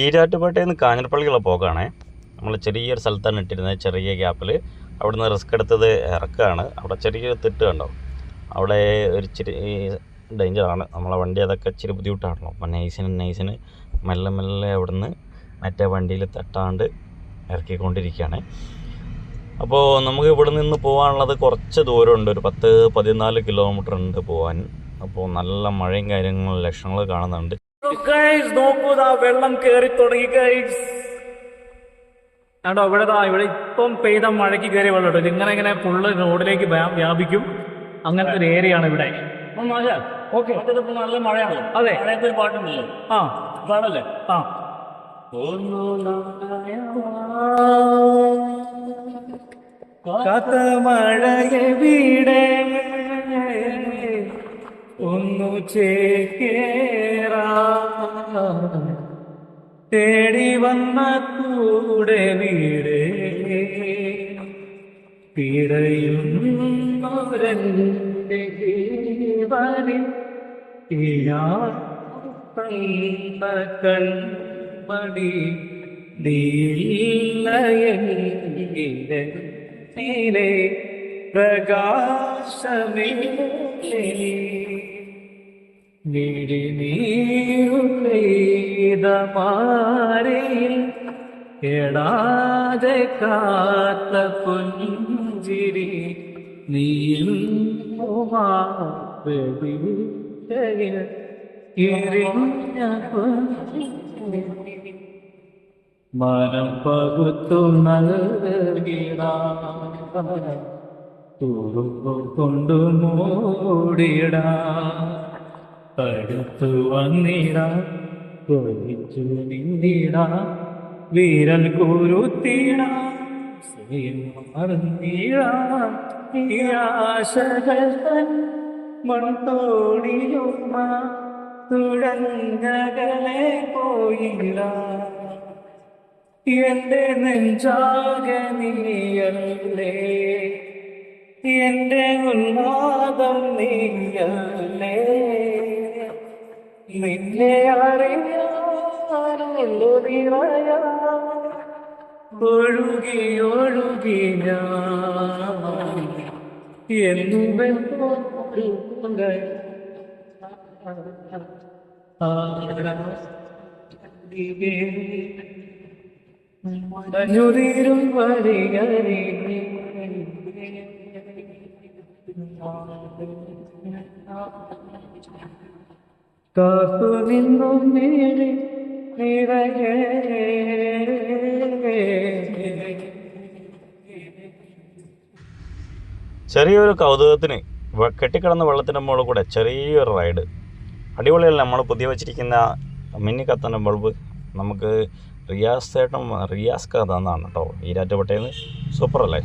ഈരാറ്റുപേട്ടയിൽ നിന്ന് കാഞ്ഞിരപ്പള്ളിക്കുള്ള പോക്കാണേ. നമ്മൾ ചെറിയൊരു സ്ഥലത്താണ് ഇട്ടിരുന്നത് ചെറിയ ഗ്യാപ്പിൽ. അവിടെ നിന്ന് റിസ്ക് എടുത്തത് ഇറക്കുകയാണ് അവിടെ ചെറിയൊരു തിട്ട് കണ്ടോ? അവിടെ ഒരു ഇച്ചിരി ഡേഞ്ചറാണ് നമ്മളെ വണ്ടി അതൊക്കെ ഇച്ചിരി ബുദ്ധിമുട്ടാണല്ലോ. അപ്പോൾ നൈസിന് നൈസിന് മെല്ലെ മെല്ലെ അവിടെ നിന്ന് മറ്റേ വണ്ടിയിൽ തട്ടാണ്ട് ഇറക്കിക്കൊണ്ടിരിക്കുകയാണ്. അപ്പോൾ നമുക്ക് ഇവിടെ നിന്ന് പോകാനുള്ളത് കുറച്ച് ദൂരമുണ്ട്. ഒരു പത്ത് പതിനാല് കിലോമീറ്റർ ഉണ്ട് പോകാൻ അപ്പോൾ നല്ല മഴയും കാര്യങ്ങളും ലക്ഷണങ്ങൾ കാണുന്നുണ്ട്. നോക്കൂ ദാ വെള്ളം കേറി തുടങ്ങി ഗൈസ് കണ്ടോ ഇവിടെ ഇവിടെ ഇപ്പം പെയ്ത മഴയ്ക്ക് കയറി വെള്ളം ഇങ്ങനെ ഇങ്ങനെ ഫുള്ള് റോഡിലേക്ക് വ്യാപിക്കും. അങ്ങനത്തെ ഒരു ഏരിയ ആണ് ഇവിടെ. ഓക്കെ നല്ല മഴയാണ് അതെ. മഴയത്ത് പാട്ടുണ്ടല്ലോ ആ. പാടല്ലേ ആ. കാത്ത മഴയെവിടെ ഒന്നു ചേക്കേറാ. തേടി വന്ന കൂടെ വീട് പിടയുന്നൊരന്റെ ജീവനിൽ നീരുപെയ്തമാരയിൽ എടാതെ കാത്ത പുഞ്ചിരി നീയും എറിഞ്ഞ പുഞ്ചിരി. മനം പകുത്തു നൽകിടാ കൊണ്ടു മൂടിട അടുത്തു വന്നിടാ കൊതിച്ചു നിന്നിടാ വീരൽ കുരുത്തിട മൺതോടിയുമ്മ തുടങ്ങകളെ പോയില്ല എന്റെ നെഞ്ചാകെ നീയല്ലേ എന്റെ ഉന്മാദം നീയല്ലേ. നിന്നെ അറിയാനുള്ളു നിറയാ ഒഴുകി ഒഴുകി ഞാൻ. എന്നുമെന്നോ ഒരു പങ്ക് മഞ്ഞുതീരും വരികരി ചെറിയൊരു കൗതുകത്തിന് കെട്ടിക്കിടന്ന വെള്ളത്തിന്റെ മുകളിൽ കൂടെ ചെറിയൊരു റൈഡ്. അടിപൊളിയല്ല നമ്മൾ പുതിയ വെച്ചിരിക്കുന്ന മിന്നി കത്തന്റെ ബൾബ്. നമുക്ക് റിയാസ് ചേട്ടൻ റിയാസ് കഥ എന്നാണ് കേട്ടോ ഈരാറ്റുപേട്ടയിൽ അല്ലേ